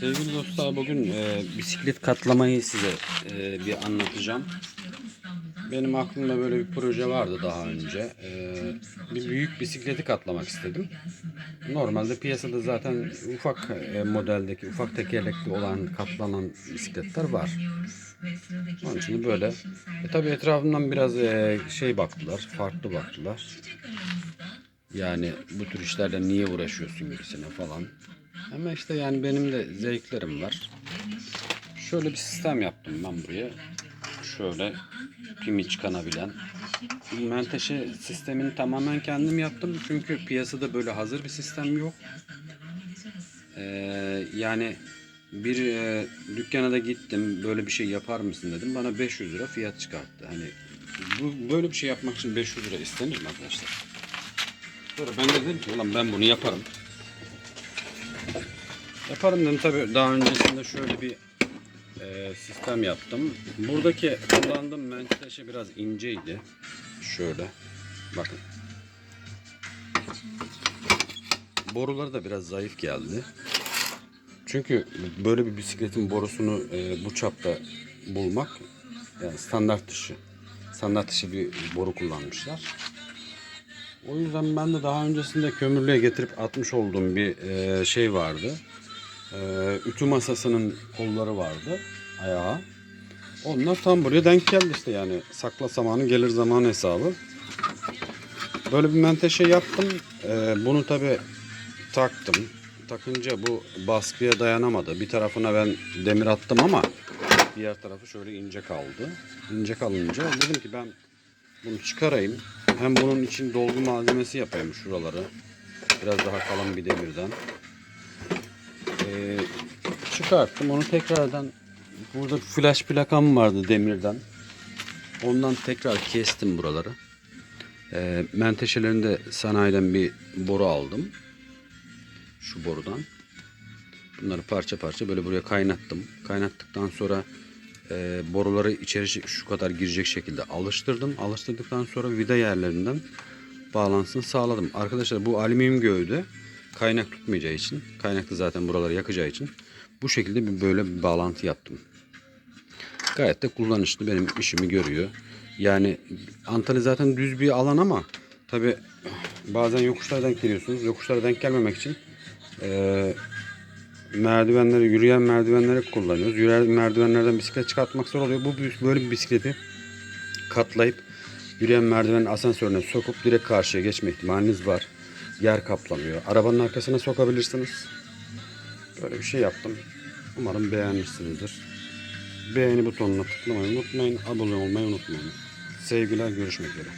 Sevgili dostlar bugün e, bisiklet katlamayı size e, bir anlatacağım. Benim aklımda böyle bir proje vardı daha önce. E, bir büyük bisikleti katlamak istedim. Normalde piyasada zaten ufak e, modeldeki, ufak tekerlekli olan katlanan bisikletler var. Onun için böyle. E, tabii etrafımdan biraz e, şey baktılar, farklı baktılar. Yani bu tür işlerle niye uğraşıyorsun gibisine falan. Ama işte yani benim de zevklerim var. Şöyle bir sistem yaptım ben buraya. Şöyle pimi çıkanabilen. Menteşe sistemini tamamen kendim yaptım. Çünkü piyasada böyle hazır bir sistem yok. Ee, yani bir e, dükkana da gittim böyle bir şey yapar mısın dedim. Bana 500 lira fiyat çıkarttı. Hani bu böyle bir şey yapmak için 500 lira istenir mi arkadaşlar? Sonra ben de dedim ki ulan ben bunu yaparım. Yaparım dedim tabi daha öncesinde şöyle bir e, sistem yaptım. Buradaki kullandığım menteşe biraz inceydi. Şöyle bakın. Boruları da biraz zayıf geldi. Çünkü böyle bir bisikletin borusunu e, bu çapta bulmak yani standart dışı. Standart dışı bir boru kullanmışlar. O yüzden ben de daha öncesinde kömürlüğe getirip atmış olduğum bir e, şey vardı. E, ütü masasının kolları vardı ayağı. Onlar tam buraya denk geldi işte yani sakla zamanı gelir zaman hesabı. Böyle bir menteşe yaptım. E, bunu tabi taktım. Takınca bu baskıya dayanamadı. Bir tarafına ben demir attım ama diğer tarafı şöyle ince kaldı. İnce kalınca dedim ki ben bunu çıkarayım. Hem bunun için dolgu malzemesi yapayım şuraları. Biraz daha kalın bir demirden. Ee, çıkarttım. Onu tekrardan burada flash plakam vardı demirden. Ondan tekrar kestim buraları. Ee, menteşelerinde sanayiden bir boru aldım. Şu borudan. Bunları parça parça böyle buraya kaynattım. Kaynattıktan sonra e, boruları içeri şu kadar girecek şekilde alıştırdım. Alıştırdıktan sonra vida yerlerinden bağlantısını sağladım. Arkadaşlar bu alüminyum gövde kaynak tutmayacağı için, kaynaklı zaten buraları yakacağı için bu şekilde bir böyle bir bağlantı yaptım. Gayet de kullanışlı benim işimi görüyor. Yani Antalya zaten düz bir alan ama tabi bazen yokuşlara denk geliyorsunuz. Yokuşlara denk gelmemek için e, merdivenleri, yürüyen merdivenleri kullanıyoruz. Yürüyen merdivenlerden bisiklet çıkartmak zor oluyor. Bu böyle bir bisikleti katlayıp yürüyen merdivenin asansörüne sokup direkt karşıya geçme ihtimaliniz var. Yer kaplamıyor. Arabanın arkasına sokabilirsiniz. Böyle bir şey yaptım. Umarım beğenmişsinizdir. Beğeni butonuna tıklamayı unutmayın. Abone olmayı unutmayın. Sevgiler görüşmek üzere.